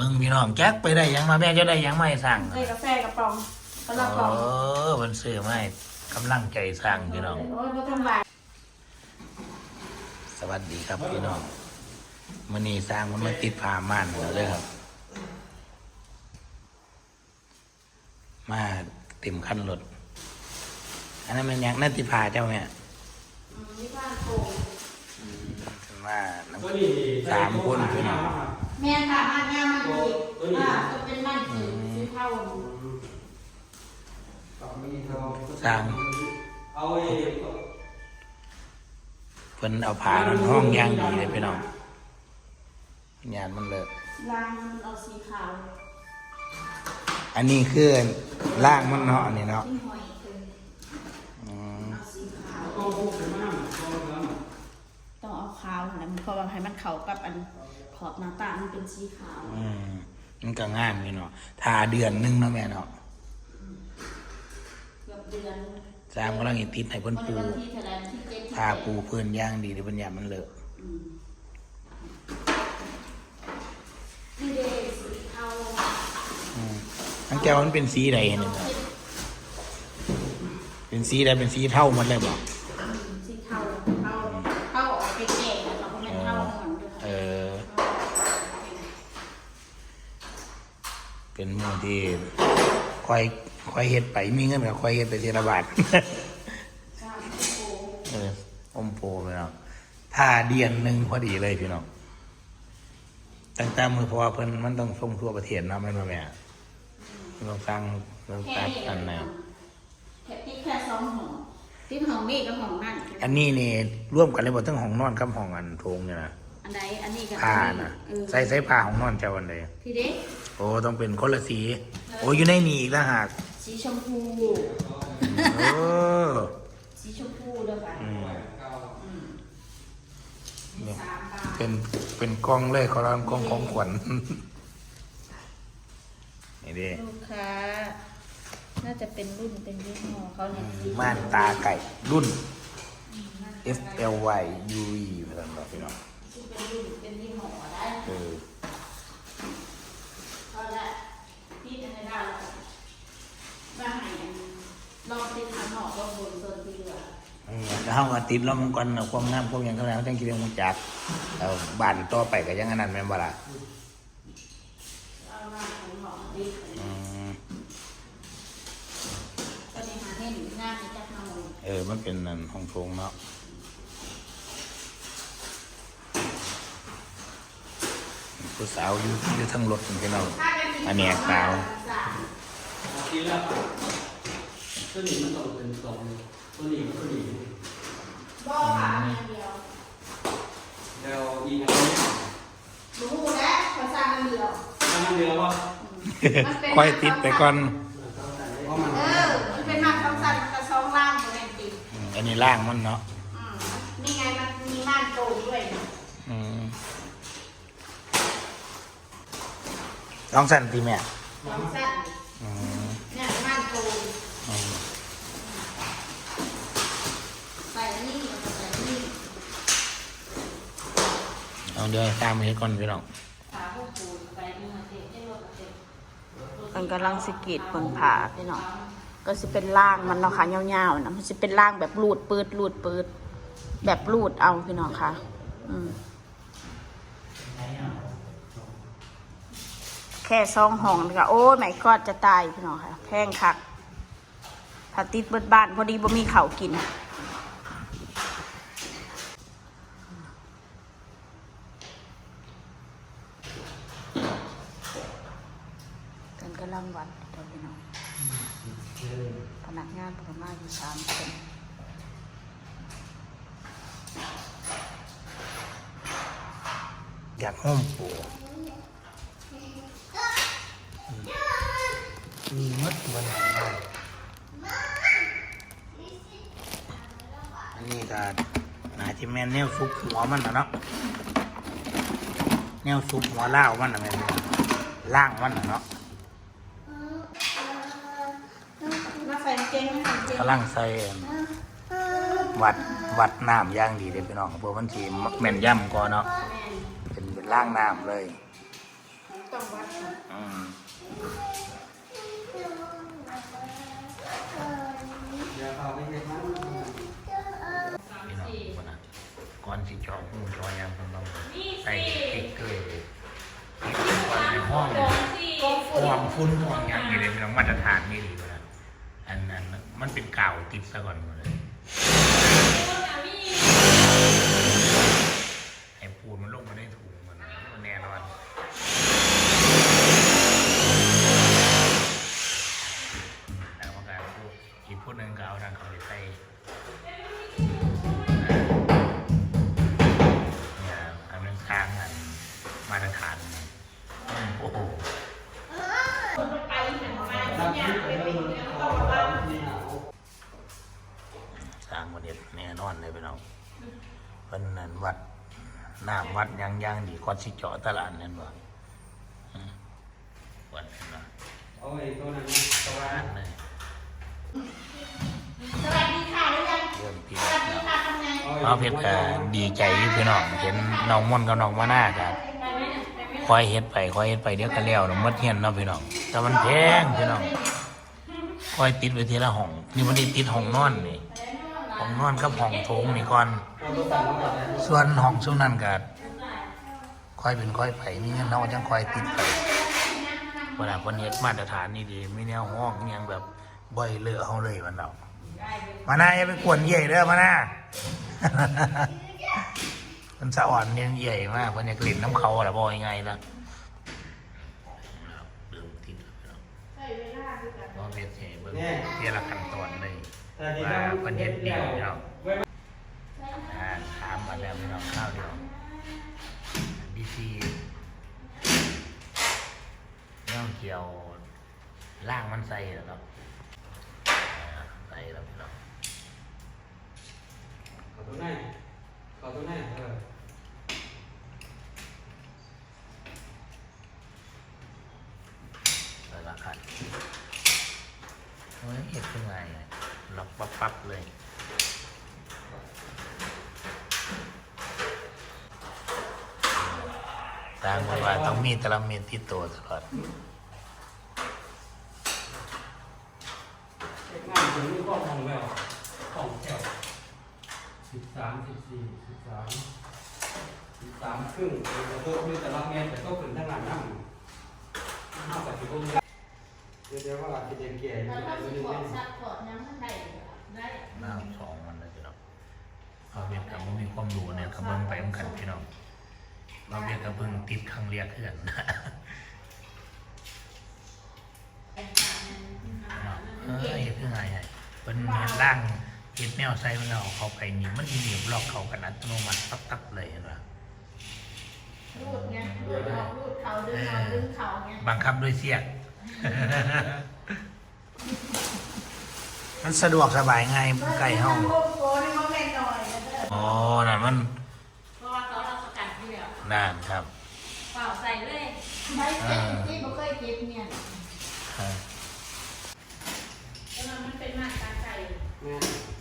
มึงพี่น้องแจ็คไปได้หยังมาแม่จะได้หยังไม่สั่งใส่กาแฟกระป๋องกระเอป๋องอมันซื้อไม่กำลังใจสั่งพี่น้อง โอ้ยบ่ทำบายสวัสดีครับพี่น้องมันนี่สร้างมันมาติดผ้าม่านแล้วเลยครับ มาเต็มขั้นรถอันนั้นมันยังนั่นติดผ้าเจ้าเนี่ยนี่บ้านโป่งมาน้ำสามคนพี่น้อง แม่ค่ะบ้านงามมันอีกอ่าก็เป็นบ้านสีสีเทาสร้างเอาไอ้เพิ่นเอาผ้านอนห้องย่างดีเลยพี่น้องงานมันเลิกรางมันเอาสีขาวอันนี้คือล่างมันเนาะอันนี้เนาะที่หอยเอออืมเอาสีขาวก็พูดถึงมากก็แล้วต้องเอาขาวนะเพราะว่าให้มันเข้ากับอัน ขอบหน้าต่างมันเป็นสีขาว อืมมันก็งามพี่เนาะทาเดือนหนึงเนาะแม่เนาะเกือบเดือนสร้างกำลังสิติดให้เพิ่นวันปูวันที่เท่าไหร่วันที่เจ็ดที่ทาปูเพิ่นย่างดีเดี๋ยวเพิ่นยามมันเลอะอืมนี่เด้สีเทาอืมทั้งแก้วมันเป็นสีใดเห็นไหมครับเป็นสีใดเป็นสีเท่าหมดเลยบ่สี อยคอยเฮ็ดไปมีเงินก็คอยเฮ็ดไปทีละบาทเอออมโพพี่น้องถ้าเดียนหนึ่งพอดีเลยพี่น้องตั้งแต่มือเพราะว่าเพิ่นมันต้องส่งทั่วประเทศเนาะแม่นบ่แม่ต้องสร้างต้องแค่ตัดนี้อันไหนแค่ที่แค่สองห้องที่ห้องนี้กับห้องนั่นอันนี้นี่ร่วมกันเลยบ่ทั้งห้องนอนกับห้องอันโถงเนี่ยนะอันใดอันนี้กับผ้าอันนี้นะเออใส่ใส่ผ้าของนอนเจ้าอันใดพี่เด็กโอ้ต้องเป็นคนละสี โอ้อยู่ในนี่อีกแล้วหากสีชมพู โอ้สีชมพูเด้อค่ะอืมอืมเนี่ยสามบาทเป็นเป็นกล้องเลยเขาเรียกกล้องของขวัญนี่เด้ลูกค้า น่าจะเป็นรุ่นเป็นยี่ห้อเขาเนี่ยสีม่านตาไก่รุ่น FLY UE เพื่อนบอกพี่น้องที่เป็นรุ่นเป็นยี่ห้อได้เออ ก็ละที่จะได้ได้แล้วว่าให้อันลองติดทางหอกลองบนส่วนที่เหลือ อืมแล้วเขาก็ติดแล้วมันก่อนเอาความงามความหยังก็แล้วจังคิดเรื่องมันจักเอาบ้านต่อไปก็ยังอันนั้นแม่นบ่ล่ะเอามาของหอกมาติดอืมก็ในหาเห็นหน้าในจักรนองเออมันเป็นนั่นห้องโถงเนาะผู้สาวอยู่อยู่ทั้งรถพี่น้องอันนี้ยขาว ทีละตัวนี้มันต้องเป็นสองตัวนี้ก็ตัวนี้ บ่ค่ะอันเดียว แล้วอีกอันนี้รู้แล้วภาษาอันเดียวอันนั้นเดียวว่าค่อยติดไปก่อนเพราะมันเออ มันเป็นมาคำสั่งกระซองล่างเป็นจริงอืมอันนี้ล่างมันเนาะอืมนี่ไงมันมีม่านโตด้วยนะอืมลองสั่นทีแม่สองสั้น อืม เนี่ยม่านโต อืม ใส่อันนี่แล้วก็ใส่อันนี่ เอาเดี๋ยวตามไปก่อนพี่น้องมันกำลังสกรีดผลผ่าพี่น้องก็จะเป็นล่างมันเนาะค่ะยาวๆนะมันจะเป็นล่างแบบรูดปืดรูดปืดแบบรูดเอาพี่น้องค่ะอืมแค่ซองห้องนี่ก็โอ้ยไม่กอดจะตายพี่น้องค่ะแพงคักถ้าติดเบิดบ้านพอดีบ่มีเขาวกินกำลังวัดเดี๋ยวพี่น้องพนักงานประมาณอยู่ สามคนอยากห้อมปูมีมัดวันไหนบ้าอันนี้ก็นาที่แม่นแนวซุปหัวมันนะเนาะแนวซุปหัวล่ามันนะแม่นบ่ล่างมันนะเนาะ มาใส่กางเกงมาใส่ กางเกงกำลังใส่วัดวัดน้ำอย่างดีเลยพี่น้องเพราะมันทีแม่นย่ำก่อนเนาะแม่นเป็นเป็นล่างน้ำเลยต้องวัดก่อนอืมเดี๋ยวเขาไปเห็นมันสามพี่น้องสี่คนนะก่อนสิเจาะหูเจอยังคนต้องนี่ใส่สี่สติ๊กเกอร์ติดไว้ในห้องสองสี่ห้องฟุ้นห้องหยังนี่เลยพี่น้องมาตรฐานนี่ดีกว่าอันนั้น มันเป็นกาวติดซะก่อนหมดเลยให้ปูนมันลงมาได้ถูกมันแน่นอนแล้วมันก็พูดอีกพูดหนึ่งก็เอาทางเขาไปใส่เนี่ยอันนั้นทางอันมาตรฐานโอ้โห ไปเห็นมรับเนี่ยไปไปเป็น เรื่ เรื่ อ อง ง ต่ ต่ อ อ ไป ว่า ที่หนาว สร้างประเด็แน่นอนเลยพี่น้องเพิ่นนั่นวัดน้ำวัดหยังยังดีก่อนสิเจาะตลาดนั่นบ่อืมวัดนั่นว่าเอาไอ้ตัวนั้นนะตะวันอันเลยสวัสดีค่ะหรือยังเริ่มพี่สวัสดีค่ะทำไงเอาเพชรก็ดีใจอยู่พี่น้องเห็นน้องม่อนกับน้องมาหน้ากันไปไหมเนี่ยไปไหมคอยเฮ็ดไปคอยเฮ็ดไปเดี๋ยวก็แล้วเนาะหมดเฮียนเนาะพี่น้องแต่มันแพงพี่น้องคอยติดไว้ทีละห้องนี่มันได้ติดห้องนอนนี่ห้อง นอนกับห้องโถงนี่ก่อนเอาตัวสั่งมาก่อนนะส่วนห้องซุมนั้นก็คอยเป็นคอยไปมีเงินเฮาจังคอยติดไปเวลาเพิ่นเฮ็ดมาตรฐานนี่ดีมีแนวห้องอิหยังแบบบ่อยเลอะเฮาเลยมันเนาะมาหน้าอย่าไปกวนเย่เด้อมาหน้ามันสะอ่อนเนี่ยใหญ่มากเพิ่นอยากเล่นน้ำเขาล่ะบ่ยังไงล่ะเริ่มติดแล้วพี่น้องใช่เวลาด้วยกันบ่เฮ็ดให้เบิ่งทีละขั้นตอนเลยแต่ที่ ว่าต้องเพิ่นเฮ็ดดีพี่น้องไว้อ่าถามมาแล้วพี่น้องข้าวเดียวดีซีเรื่องเกี่ยวล่างมันใส่แล้วครับใส่แล้วพี่น้องขอตัวไหนขอตัวไหนเออใส่ละขัดเฮ้ยเห็ดยังไง ล็อกปั๊บปั๊บเลย ตางกันว่าต้องมีแตละเม็ดที่ตัวตลอดเช็คงานถึงนี่ก็มองแล้วของแถวสิบสามสิบสี่สิบสามสิบสามครึ่งแล้วก็คือแต่ละเมตรแต่ก็เป็นทั้งหลังนั่งนอกจากที่พวก เดี๋ยวเดี๋ยวว่าจะเด็กแก่แล้วถ้าไม่สิได้ขอเล่นซักขอดน้ำมันได้ได้น้ำสองมันเลยพี่น้องเอาเบียดกับบ่มีความรู้เนี่ยกับเบิ้งไปเหมือนกันพี่น้องเราเบียดกับเบิ้งติดครั้งเรียกเพื่อนเออเห็ดยังไงไงเป็นเห็ดล่างเห็ดแนวไซมันเอาเข้าไปนี่มันเหนียวล็อกเขากันอัตโนมัติตับๆเลยเห็นปะรูดไงรูดออกรูดเขาดึงออกดึงเขาไงบังคับด้วยเสียก มันสะดวกสบายง่ายไก่เฮาโกโก้ในโมเมนต์หน่อยนะเด้ออ๋อนั่นมันเพราะว่าเขาเราสกัดที่แล้วนั่นครับเปล่าใส่เลยไม่เก็บที่บ่เคยเก็บเนี่ยอ่าแล้วมันเป็นมาตราไก่แม่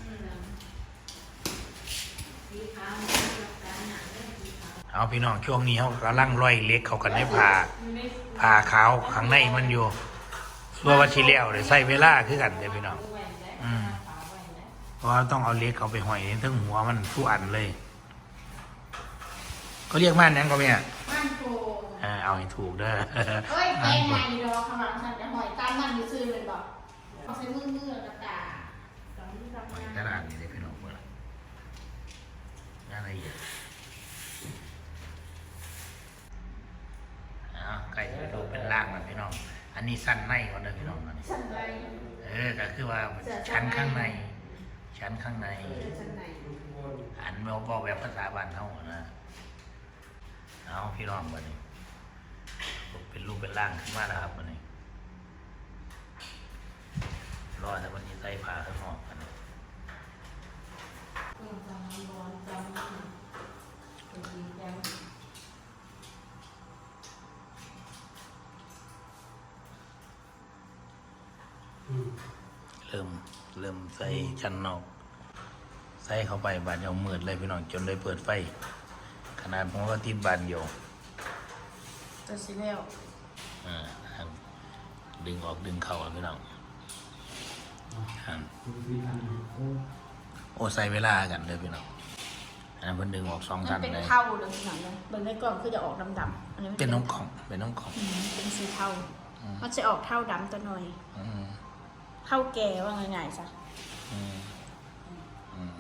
อืมสีขาวมันเป็นหลักการหนังเรื่องสีขาวเอาพี่น้องช่วงนี้เขากำลังร้อยเล็กเขากันให้ผ่ามันไม่ผ่าขาวข้างในมันอยู่ ส่วนวัชิเลียวเลยใส่เวลาคือกันเด้อพี่น้องแหวนได้อืมขาวแหวนได้เพราะว่าต้องเอาเล็กเขาไปห้อยทั้งหัวมันทุกอันเลยก็เรียกม่านหยังก็แม่มันโกเออเอาให้ถูกเด้อเฮ้ยแกงไงดอกขมังสันจะหอยตามมันอยู่ซื่อเลยบอกเอาใส่มือมือกับตาสองมือสองหอยมือตลาดนี่เลยพี่น้องเมื่งานละเอียดเอาไก่จะดูเป็นล่างนะพี่น้อง อันนี้สั้นในก่อนเด้อพี่น้องอันนี้สันไรเออก็คือว่าชั้นข้างใน ชั้นข้างในสันไหนอันเราบอกแบบภาษาบ้านเฮานะเอาพี่น้องบัดนี้ เป็นรูปเป็นร่างขึ้นมาแล้วครับบัดนี้ รอแต่วันนี้ใส่ผ้าข้างนอกกันนะ อืมจำร้อนจำมันเป็นดีแก้ว อืม เริ่ม เริ่มใส่ชั้นนอก ใส่เข้าไปบานเอามืดเลยพี่น้องจนเลยเปิดไฟ ขนาดผมก็ติดบานอยู่จะสิแล้วดึงออกดึงเข้าอะพี่น้องอ่าโอ้ใส่เวลากันเลยพี่น้องอันนั้นเพิ่นดึงออกสองมัชั้นนเป็นเลยเท่าเลยพี่น้องเลยเบิ่งในกล่องคือจะออกดำๆอันนี้มัเป็นน้องของเป็นน้องของอืมเป็นสีเทามันจะออกเท่าดำตัวหน่อยอืม เท่าแก่ว่าง่ายๆซะอืมอืม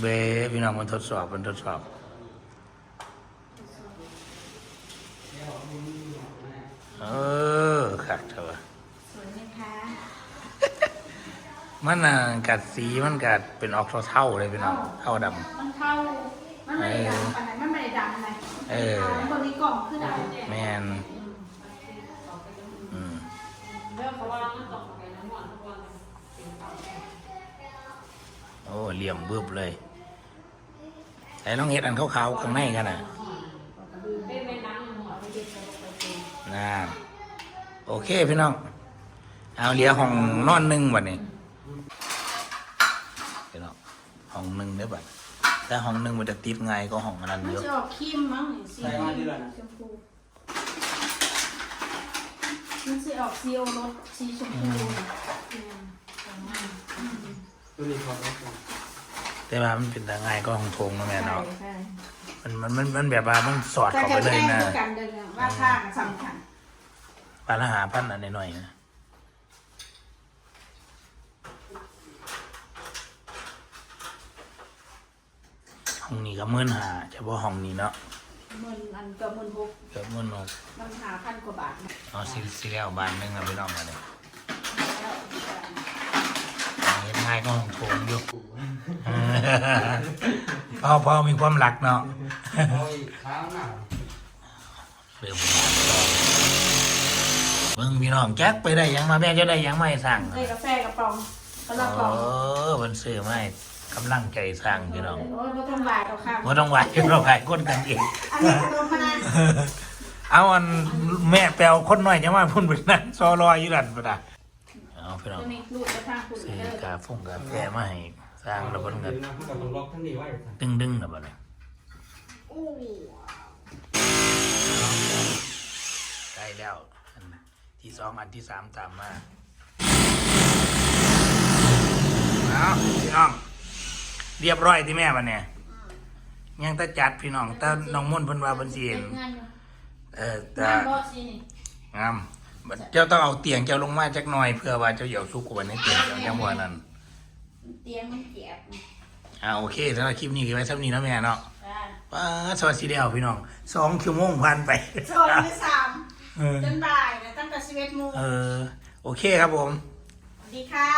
เบพี่น้องมันทดสอบมันทดสอบ เออขัดเถอะวะสวยไหมคะมันน่ะกัดสีมันกัดเป็นออกเท่าๆเลยพี่น้องเท่าดมันเท่ามันไม่ได้ดำอันไหนมันไม่ได้ดำอันไหนเออบนนี้กล่องคือดำำแมนอืม เรื่องเขาว่ามันตกไปน้ำหวานทุกวันเป็นเตาโอ้เหลี่ยมบึบเลยไอ้น้องเฮ็ดอันขาวๆข้างในกันน่ะเป็นแม่น้ำหัวไปเด็กจะลงไปเป็นน่าโอเคพี่น้อง เอาเหลียห้องนอนหนึ่งบัดนี้พี่น้องห้องหนึ่งเด้อบัดแต่ห้องหนึ่งมันจะติดง่ายก็ห้องอันนั้นมันเยอะจะออกครีมมั้งนี่สีใส่มาที่ละนะชมพู มันจะออกซีโอรสสีชมพูตัวนี้เขาก็แต่ว่ามันเป็นแต่ง่ายก็ห้องโถงเนาะแม่ใช่เนาะใช่มันมันมันมันแบบว่ามันสอดแต่เข้าจะไปเลยแจ้งนะด้วยกันเดินว่าข้างสำคัญปลาละหาพันอันหน่อยๆนะห้องนี้ก็หมื่นหาเฉพาะห้องนี้เนาะ หมื่นอันก็หมื่นหกเกือบหมื่นหกมันหาพันกว่าบาทนะเอาสิสิแล้วบานหนึงอะพี่น้องมาเลยเห็นง่ายก็ห้องโถงอยู่พอพอมีความหลักเนาะ โอ้ยเท้าหน้าเริ่มเบิ่งพี่น้องแจ็คไปได้หยังมาแม่จะได้หยังไม่สั่ง ได้กาแฟกระป๋องกระเอป๋องอมันซื้อไม่ กำลังใจสร้างพี่น้องโอ้ยไม่ต้องวายเราข้ามว่าต้องไหวเราไหวคนกันเอง อันนี้ขนมมานะเอาอันแม่แปลวคนน้อยจะมาพุ่นไปนั่นซอรอยอยู่ดันปะดะเอาพี่น้องตัวนี้รูดจะทางคุณซื้อเด้อกาฟงกาแฟมาให้สร้างระเบิดกันนะเขาก็ต้องล็อกทั้งนี้ไว้ดึงดึงระเบิดเลยอู้ใกล้แล้วอันที่สองอันที่สามตามมาเอาพี่น้อง เรียบร้อยที่แม่บันเนี่ยยังแตาจัดพี่น้องแตาน้องมุ่นเพิ่นว่าเพิ่นสิเห็นงานเออแต่งานบอสสินี่งามบัดเจ้าต้องเอาเตียงเจ้าลงมาจักหน่อยเพื่อว่าเจ้าเหยียวสุกกว่าในเตียงเจ้าจังหวะนั้นเตียงมันเจ็บอ่าโอเคสำหรับคลิปนี้ก็ไว้เท่านี้นะแม่เนาะจ้าป้าสวัสดีเดียวพี่น้องสองชั่วโมงผ่านไปสองหรือสามเออจนบ่ายนะตั้งแต่สิบเอ็ดโมงเออโอเคครับผม สวัสดีค่ะ